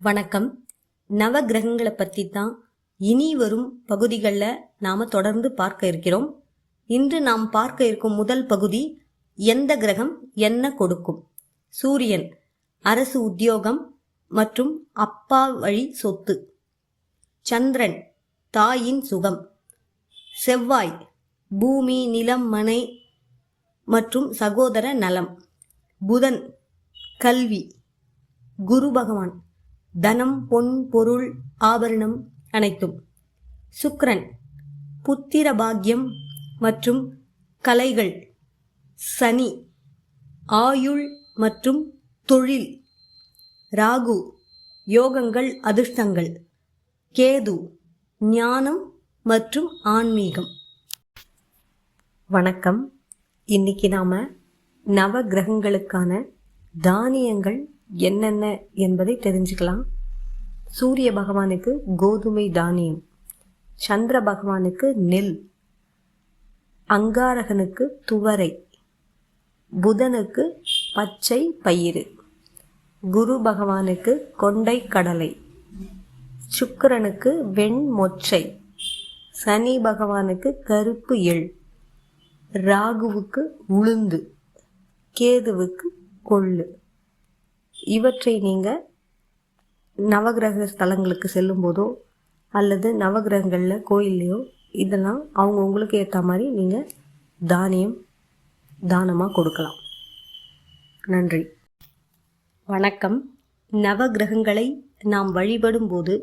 வணக்கம். நவ கிரகங்களை பற்றி தான் இனி வரும் பகுதிகளில் நாம் தொடர்ந்து பார்க்க இருக்கிறோம். இன்று நாம் பார்க்க இருக்கும் முதல் பகுதி எந்த கிரகம் என்ன கொடுக்கும்? சூரியன் அரசு உத்தியோகம் மற்றும் அப்பா வழி சொத்து. சந்திரன் தாயின் சுகம். செவ்வாய் பூமி நிலம் மனை மற்றும் சகோதர நலம். புதன் கல்வி. குரு பகவான். தனம் பொன் பொருள் ஆபரணம் அனைத்தும். சுக்ரன் புத்திர பாக்கியம் மற்றும் கலைகள் சனி ஆயுள் மற்றும் தொழில் ராகு யோகங்கள் அதிர்ஷ்டங்கள் கேது ஞானம் மற்றும் ஆன்மீகம். வணக்கம். இன்னைக்கு நாம நவ கிரகங்களுக்கான தானியங்கள் என்னென்ன என்பதை தெரிஞ்சுக்கலாம். சூரிய பகவானுக்கு கோதுமை தானியம் சந்திர பகவானுக்கு நெல் அங்காரகனுக்கு துவரை புதனுக்கு பச்சை பயிறு குரு பகவானுக்கு கொண்டை கடலை சுக்கிரனுக்கு வெண் மொச்சை சனி பகவானுக்கு கருப்பு எள் ராகுவுக்கு உளுந்து கேதுவுக்கு கொள்ளு. இவற்றை நீங்கள் நவகிரக ஸ்தலங்களுக்கு செல்லும்போதோ அல்லது நவகிரகங்களில் கோயில்லையோ இதெல்லாம் அவங்க உங்களுக்கு ஏற்ற மாதிரி நீங்கள் தானியம் தானமாக கொடுக்கலாம். நன்றி. வணக்கம். நவகிரகங்களை நாம் வழிபடும்போது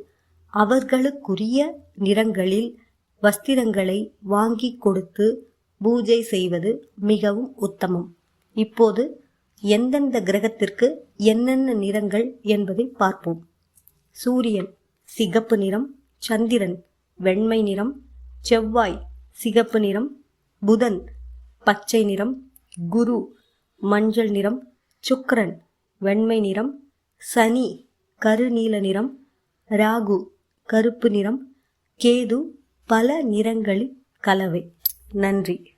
அவர்களுக்குரிய நிறங்களில் வஸ்திரங்களை வாங்கி கொடுத்து பூஜை செய்வது மிகவும் உத்தமம். இப்போது எந்தெந்த கிரகத்திற்கு என்னென்ன நிறங்கள் என்பதை பார்ப்போம். சூரியன் சிகப்பு நிறம் சந்திரன் வெண்மை நிறம் செவ்வாய் சிகப்பு நிறம் புதன் பச்சை நிறம் குரு மஞ்சள் நிறம் சுக்கரன் வெண்மை நிறம் சனி கருநீல நிறம் ராகு கருப்பு நிறம் கேது பல நிறங்களின் கலவை. நன்றி.